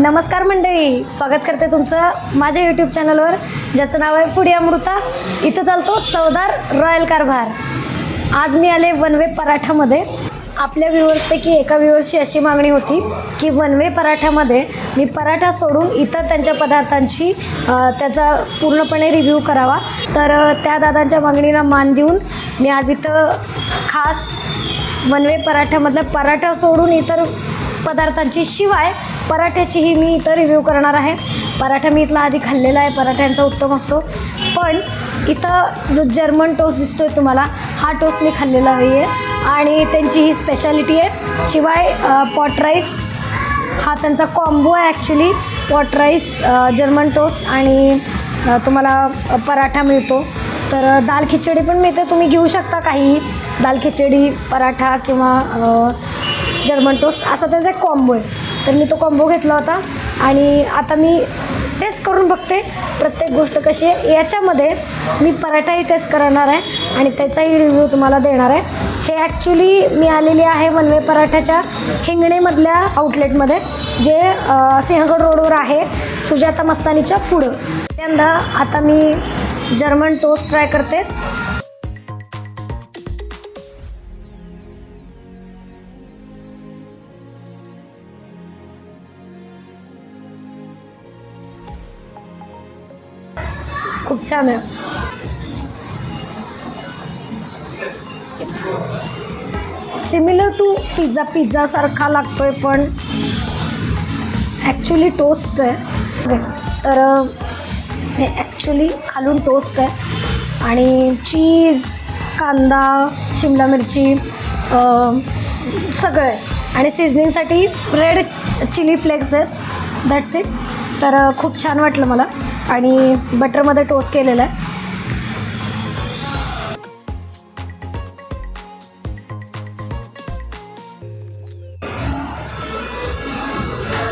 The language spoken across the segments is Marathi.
नमस्कार मंडळी स्वागत करते तुमचं माझ्या यूट्यूब चॅनलवर ज्याचं नाव आहे पुढे अमृता. इथं चालतो चवदार रॉयल कारभार. आज मी आले वनवे पराठामध्ये. आपल्या व्ह्युअर्सपैकी एका व्ह्युअर्सची अशी मागणी होती की वनवे पराठामध्ये मी पराठा सोडून इतर त्यांच्या पदार्थांची त्याचा पूर्णपणे रिव्ह्यू करावा. तर त्या दादांच्या मागणीला मान देऊन मी आज इथं खास वनवे पराठ्यामधला पराठा सोडून इतर पदार्थांची शिवाय पराठ्याचीही मी इथं रिव्ह्यू करणार आहे. पराठा मी इथला आधी खाल्लेला आहे पराठ्यांचा उत्तम असतो. पण इथं जो जर्मन टोस्ट आहे तुम्हाला हा टोस्ट मी खाल्लेला नाही आहे आणि त्यांची ही स्पेशालिटी आहे. शिवाय पॉट राईस हा त्यांचा कॉम्बो आहे actually pot rice German toast आणि तुम्हाला पराठा मिळतो. तर दाल खिचडी पण मिळते. तुम्ही घेऊ शकता काही दाल खिचडी पराठा किंवा जर्मन टोस्ट असा त्याचा एक कॉम्बो आहे. तर मी तो कॉम्बो घेतला होता. आणि आता मी टेस्ट करून बघते प्रत्येक गोष्ट कशी आहे. याच्यामध्ये मी पराठाही टेस्ट करणार आहे आणि त्याचाही रिव्ह्यू तुम्हाला देणार आहे. हे ॲक्च्युली मी आलेली आहे वनवे पराठ्याच्या हिंगणेमधल्या आउटलेटमध्ये जे सिंहगड रोडवर आहे सुजाता मस्तानीच्या पुढं. यंदा आता मी जर्मन टोस्ट ट्राय करते. छान आहे सिमिलर टू पिझ्झा पिझ्झासारखा लागतो आहे पण ॲक्च्युली टोस्ट आहे तर हे ॲक्च्युली खालून टोस्ट आहे. आणि चीज कांदा शिमला मिरची सगळं आहे. आणि सिझनिंगसाठी रेड चिली फ्लेक्स आहेत. दॅट्स इट तर खूप छान वाटलं मला. आणि बटरमध्ये टोस्ट केलेलं आहे.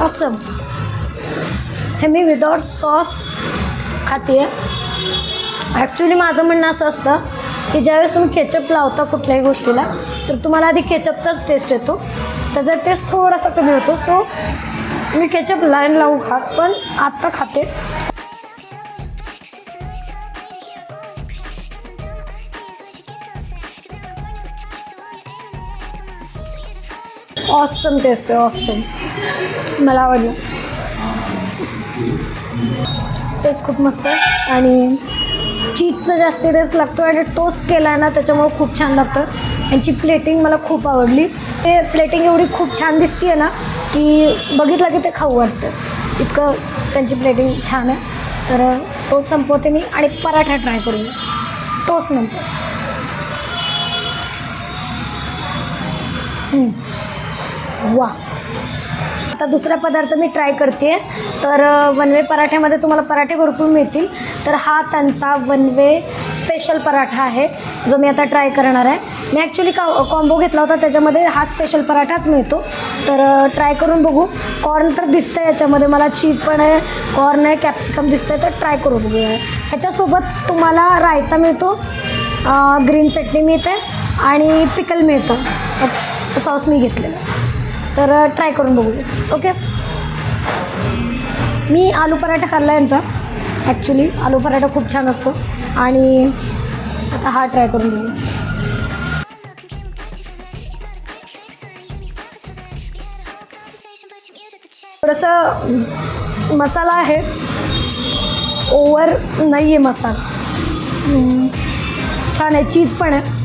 ऑसम हे मी विदाउट सॉस खाते ॲक्च्युली माझं म्हणणं असं असतं की ज्यावेळेस तुम्ही केचप लावता कुठल्याही गोष्टीला तर तुम्हाला आधी केचपचाच टेस्ट येतो. त्याचा टेस्ट थोडासा कमी होतो. सो मी केचप लाईन लावू खात पण आत्ता खाते. ऑसम टेस्ट आहे ऑसम मला आवडलं. टेस्ट खूप मस्त आहे. आणि चीजचं जास्त टेस्ट लागतो आणि टोस्ट केला आहे ना त्याच्यामुळे खूप छान लागतं. यांची प्लेटिंग मला खूप आवडली. ते प्लेटिंग एवढी खूप छान दिसते ना की बघितलं की ते खाऊ वाटतं. इतकं त्यांची प्लेटिंग छान आहे. तर टोस्ट संपवते मी आणि पराठा ट्राय करून टोस्ट नंतर. वा. आता दुसरा पदार्थ मी ट्राय करते. तर वनवे पराठ्यामध्ये तुम्हाला पराठे भरपूर मिळतील. तर हा त्यांचा वनवे स्पेशल पराठा आहे जो मी आता ट्राय करणार आहे. मी ॲक्च्युली का कॉम्बो घेतला होता त्याच्यामध्ये हा स्पेशल पराठाच मिळतो. तर ट्राय करून बघू. कॉर्न तर दिसतं आहे याच्यामध्ये मला चीज पण आहे कॉर्न आहे कॅप्सिकम दिसतं आहे तर ट्राय करू बघूया. ह्याच्यासोबत तुम्हाला रायता मिळतो ग्रीन चटणी मिळते आणि पिकल मिळतं. सॉस मी घेतलेलं. तर ट्राय करून बघूया ओके मी आलू पराठा खाल्ला यांचा. ॲक्च्युली आलू पराठा खूप छान असतो. आणि आता हा ट्राय करून बघू. थोडंसं मसाला आहे. ओवर नाही आहे मसाला छान आहे. चीज पण आहे.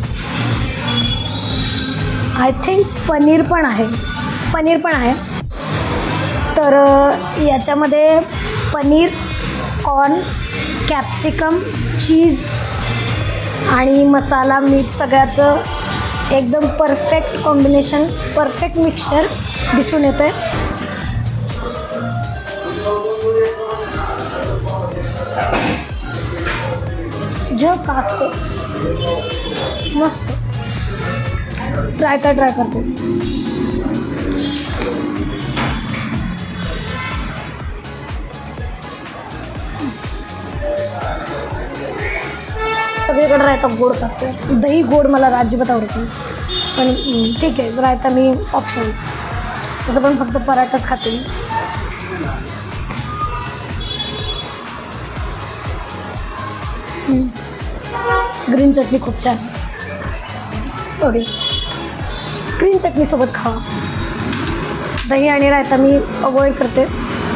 आय थिंक पनीर पण आहे. पनीर पण आहे. तर याच्यामध्ये पनीर कॉर्न कॅप्सिकम चीज आणि मसाला मीठ सगळ्याचं एकदम परफेक्ट कॉम्बिनेशन परफेक्ट मिक्सचर दिसून येतं आहे जग असते. मस्त. ट्राय कर ट्राय करते सगळीकडे रायता गोड असतो. दही गोड मला अजिबात आवडत नाही. पण ठीक आहे रायता मी ऑप्शन तसं पण फक्त पराठाच खाते मी. ग्रीन चटणी खूप छान. ओके. ग्रीन चटणीसोबत खावा. दही आणि रायता मी अवॉइड करते.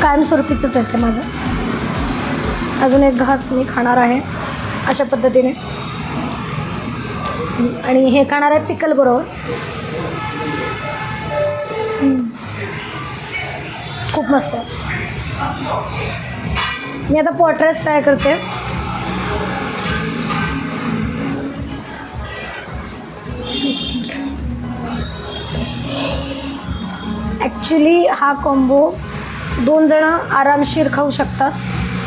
कायमस्वरूपीचंच आहे ते माझं. अजून एक घास मी खाणार आहे अशा पद्धतीने. आणि हे खाणार आहे पिकल बरोबर. खूप मस्त आहे. मी आता पॉटरेस ट्राय करते. ॲक्च्युली हा कॉम्बो दोन जणं आरामशीर खाऊ शकतात.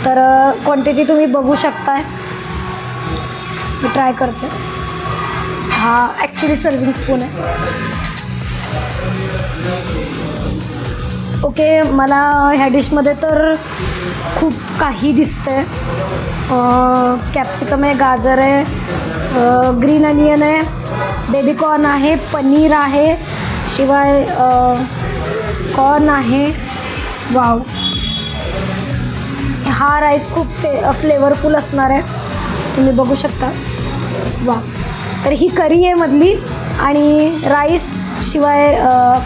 तर क्वांटिटी तुम्ही बघू शकताय. मी ट्राय करते. हा ॲक्च्युली सर्विंग स्पून आहे. ओके मला ह्या डिशमध्ये तर खूप काही दिसतंय. कॅप्सिकम आहे गाजर आहे ग्रीन अनियन आहे बेबीकॉर्न आहे पनीर आहे शिवाय कॉर्न आहे. वाव हा राईस खूप फे फ्लेवरफुल असणार आहे. तुम्ही बघू शकता. वा तर ही करी आहे मधली आणि राईस शिवाय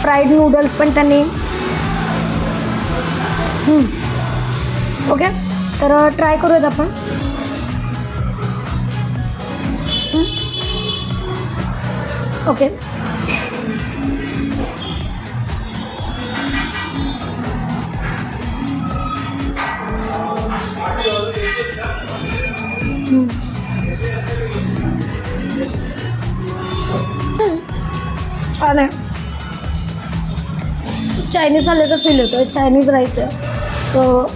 फ्राईड नूडल्स पण त्यांनी. ओके तर ट्राय करूयात आपण. ओके छान आहे. चायनीज आल्याचा फील होतो चायनीज राईस आहे. सो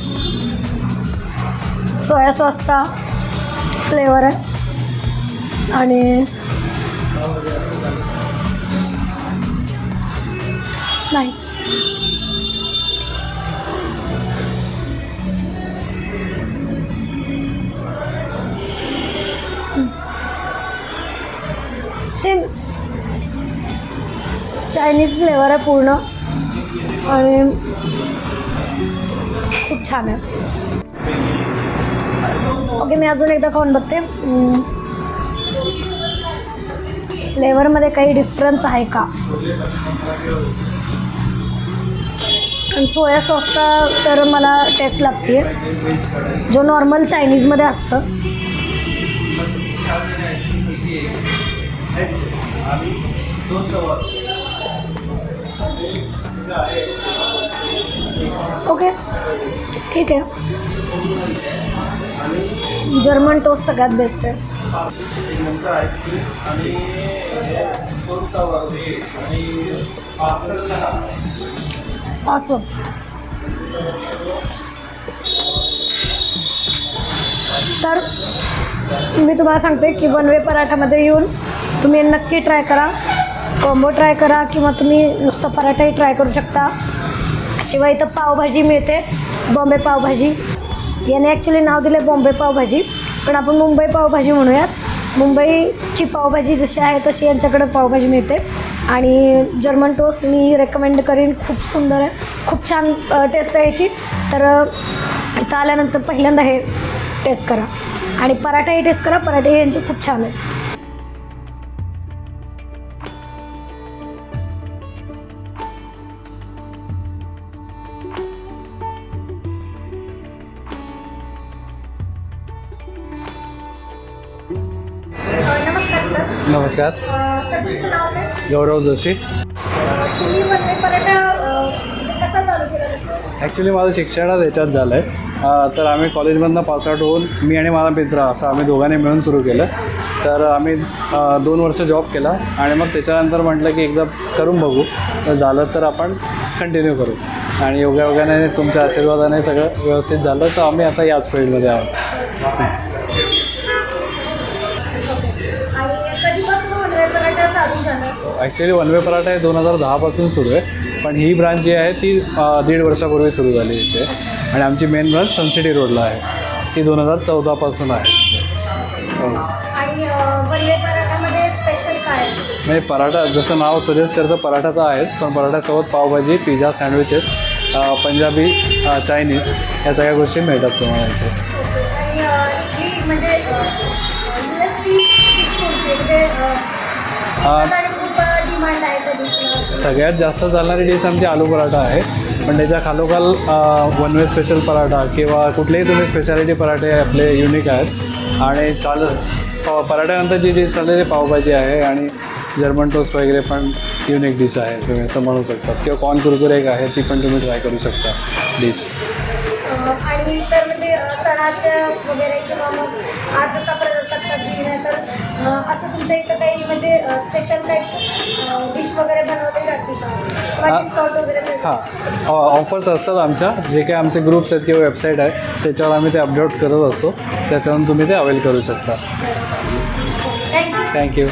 सोया सॉसचा फ्लेवर आहे. आणि नाईस सेम चायनीज फ्लेवर आहे पूर्ण. आणि खूप छान आहे. ओके मी अजून एकदा खाऊन बघते. फ्लेवरमध्ये काही डिफरन्स आहे का? आणि सोया सॉसचा तर मला टेस्ट लागते जो नॉर्मल चायनीजमध्ये असतं. ओके ठीक आहे. जर्मन टोस्ट सगळ्यात बेस्ट आहे. असं तर मी तुम्हाला सांगते की वन वे पराठामध्ये येऊन तुम्ही नक्की ट्राय करा. कॉम्बो ट्राय करा किंवा तुम्ही नुसतं पराठाही ट्राय करू शकता. शिवाय इथं पावभाजी मिळते. बॉम्बे पावभाजी. याने ॲक्च्युली नाव दिलं बॉम्बे पावभाजी. पण आपण मुंबई पावभाजी म्हणूयात. मुंबईची पावभाजी जशी आहे तशी यांच्याकडे पावभाजी मिळते. आणि जर्मन टोस्ट मी रेकमेंड करीन. खूप सुंदर आहे. खूप छान टेस्ट आहे याची. तर इथं आल्यानंतर पहिल्यांदा हे टेस्ट करा. आणि पराठाही टेस्ट करा. पराठे यांचे खूप छान आहे नमस्कार. गौरव जोशी. ॲक्च्युली माझं शिक्षणच याच्यात झालं आहे तर आम्ही कॉलेजमधनं पासआउट होऊन मी आणि माझा मित्र असं आम्ही दोघांनी मिळून सुरू केलं. तर आम्ही दोन वर्ष जॉब केला आणि मग त्याच्यानंतर म्हटलं की एकदा करून बघू. तर झालं तर आपण कंटिन्यू करू. आणि योगायोगाने तुमच्या आशीर्वादाने सगळं व्यवस्थित झालं. तर आम्ही आता याच फील्डमध्ये आहोत. ॲक्च्युली वन वे पराठा हे दोन हजार दहापासून सुरू आहे. पण ही ब्रांच जी आहे ती दीड वर्षापूर्वी सुरू झाली इथे. आणि आमची मेन ब्रांच सनसिटी रोडला आहे. ती दोन हजार चौदापासून आहे. हो. म्हणजे पराठा जसं नाव सजेस्ट करतं पराठा तर आहेच पण पराठ्यासोबत pav bhaji pizza sandwiches Punjabi Chinese या सगळ्या गोष्टी मिळतात तुम्हाला इथे. सगळ्यात जास्त चालणारी डिश आमची आलू पराठा आहे पण त्याच्या खालोखाल वन वे स्पेशल पराठा किंवा कुठलेही तुम्ही स्पेशालिटी पराठे आपले युनिक आहेत. आणि चाल प- पराठ्यानंतर जी डिश चालते ती पावभाजी आहे आणि जर्मन टोस्ट वगैरे पण युनिक डिश आहे. तुम्ही असं म्हणू शकता. किंवा कॉर्न कुरकुर एक आहे ती पण तुम्ही ट्राय करू शकता डिश आणि तर म्हणजे सणाच्या वगैरे किंवा मग आज जसा प्रजासत्ताक दिन आहे तर असं तुमच्या इथं काही म्हणजे स्पेशल काही डिश वगैरे बनवली जाते का हा. हां. ऑफर्स असतात आमच्या. जे काही आमचे ग्रुप्स आहेत किंवा वेबसाईट आहे त्याच्यावर आम्ही ते अपलोड करत असतो. त्याच्यावरून तुम्ही ते अवेल करू शकता. थँक्यू